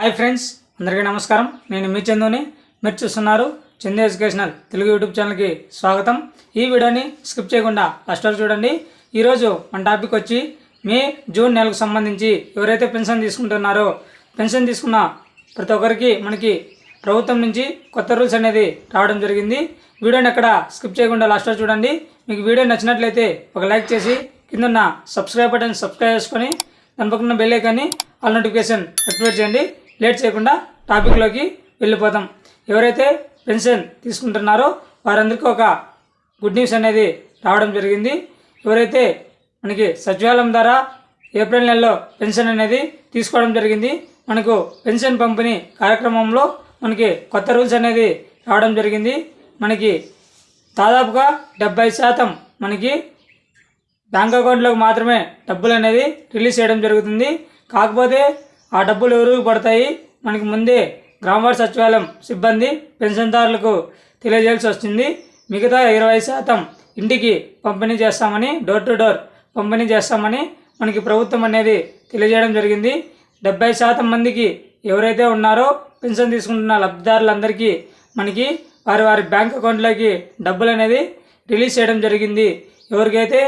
Hi friends అందరికీ నమస్కారం. నేను మీ చందుని. మీరు చూస్తున్నారు చందు ఎడ్యుకేషనల్ తెలుగు యూట్యూబ్ ఛానల్కి స్వాగతం. ఈ వీడియోని స్కిప్ చేయకుండా ఫస్ట్ వరకు చూడండి. ఈరోజు మన టాపిక్ వచ్చి మే జూన్ నెలకు సంబంధించి ఎవరైతే పెన్షన్ తీసుకుంటున్నారో పెన్షన్ తీసుకున్న ప్రతి ఒక్కరికి మనకి ప్రభుత్వం నుంచి కొత్త రూల్స్ అనేది రావడం జరిగింది. వీడియోని ఎక్కడ స్కిప్ చేయకుండా లాస్ట్ వరకు చూడండి. మీకు వీడియో నచ్చినట్లయితే ఒక లైక్ చేసి కింద సబ్స్క్రైబ్ బటన్ సబ్స్క్రైబ్ చేసుకొని దాని పక్కన బెల్ ఐకాన్ని ఆల్ నోటిఫికేషన్ యాక్టివేట్ చేయండి. లేట్ చేయకుండా టాపిక్లోకి వెళ్ళిపోతాం ఎవరైతే పెన్షన్ తీసుకుంటున్నారో వారందరికీ ఒక గుడ్ న్యూస్ అనేది రావడం జరిగింది. ఎవరైతే మనకి సచివాలయం ద్వారా ఏప్రిల్ నెలలో పెన్షన్ అనేది తీసుకోవడం జరిగింది మనకు పెన్షన్ పంపిణీ కార్యక్రమంలో మనకి కొత్త రూల్స్ అనేది రావడం జరిగింది. మనకి దాదాపుగా డెబ్బై శాతం మనకి బ్యాంక్ అకౌంట్లోకి మాత్రమే డబ్బులు అనేది రిలీజ్ చేయడం జరుగుతుంది. కాకపోతే ఆ డబ్బులు ఎవరికి పడతాయి? మనకి ముందే గ్రామవార్డు సచివాలయం సిబ్బంది పెన్షన్దారులకు తెలియజేయాల్సి వస్తుంది. మిగతా ఇరవై శాతం ఇంటికి పంపిణీ చేస్తామని డోర్ టు డోర్ పంపిణీ చేస్తామని మనకి ప్రభుత్వం అనేది తెలియజేయడం జరిగింది. డెబ్బై శాతం మందికి ఎవరైతే ఉన్నారో పెన్షన్ తీసుకుంటున్న లబ్ధిదారులందరికీ మనకి వారి వారి బ్యాంక్ అకౌంట్లోకి డబ్బులు అనేది రిలీజ్ చేయడం జరిగింది. ఎవరికైతే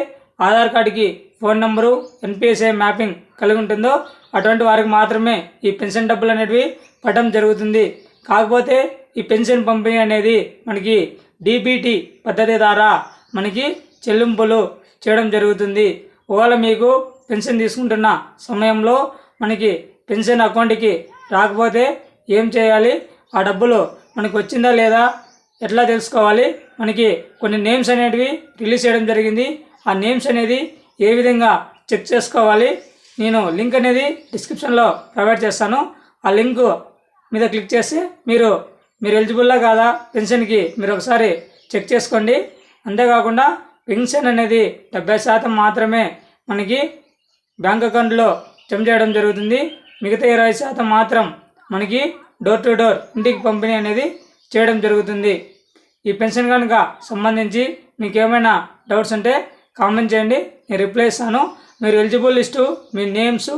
ఆధార్ కార్డుకి ఫోన్ నంబరు ఎన్పిఎస్ఐ మ్యాపింగ్ కలిగి ఉంటుందో అటువంటి వారికి మాత్రమే ఈ పెన్షన్ డబ్బులు అనేటివి పడడం జరుగుతుంది. కాకపోతే ఈ పెన్షన్ పంపిణీ అనేది మనకి డీబీటీ పద్ధతి ద్వారా మనకి చెల్లింపులు చేయడం జరుగుతుంది. ఒకవేళ మీకు పెన్షన్ తీసుకుంటున్న సమయంలో మనకి పెన్షన్ అకౌంట్కి రాకపోతే ఏం చేయాలి? ఆ డబ్బులు మనకు వచ్చిందా లేదా? ఎట్లా తెలుసుకోవాలి? మనకి కొన్ని నేమ్స్ అనేటివి రిలీజ్ చేయడం జరిగింది. ఆ నేమ్స్ అనేది ఏ విధంగా చెక్ చేసుకోవాలి? నేను లింక్ అనేది డిస్క్రిప్షన్లో ప్రొవైడ్ చేస్తాను. ఆ లింక్ మీద క్లిక్ చేసి మీరు మీరు ఎలిజిబుల్లా కాదా పెన్షన్కి మీరు ఒకసారి చెక్ చేసుకోండి. అంతేకాకుండా పెన్షన్ అనేది డెబ్బై శాతం మాత్రమే మనకి బ్యాంక్ అకౌంట్లో జమ చేయడం జరుగుతుంది. మిగతా ఇరవై శాతం మాత్రం మనకి డోర్ టు డోర్ ఇంటికి పంపిణీ అనేది చేయడం జరుగుతుంది. ఈ పెన్షన్ కనుక సంబంధించి మీకు ఏమైనా డౌట్స్ ఉంటే కామెంట్ చేయండి. నేను రిప్లై ఇస్తాను. మీరు ఎలిజిబుల్ లిస్టు మీ నేమ్స్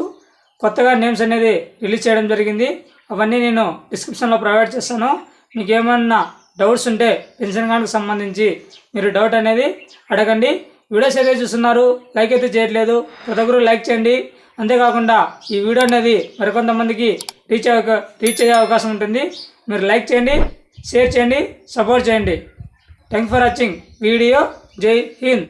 కొత్తగా నేమ్స్ అనేది రిలీజ్ చేయడం జరిగింది. అవన్నీ నేను డిస్క్రిప్షన్లో ప్రొవైడ్ చేస్తాను. మీకు ఏమన్నా డౌట్స్ ఉంటే పెన్షన్ కార్డుకు సంబంధించి మీరు డౌట్ అనేది అడగండి. వీడియోస్ అయితే చూస్తున్నారు. లైక్ అయితే చేయట్లేదు. ప్రతి ఒక్కరు లైక్ చేయండి. అంతేకాకుండా ఈ వీడియో అనేది మరికొంతమందికి రీచ్ అయ్యే రీచ్ అయ్యే అవకాశం ఉంటుంది. మీరు లైక్ చేయండి షేర్ చేయండి సపోర్ట్ చేయండి. Thank for watching. వీడియో జై హింద్.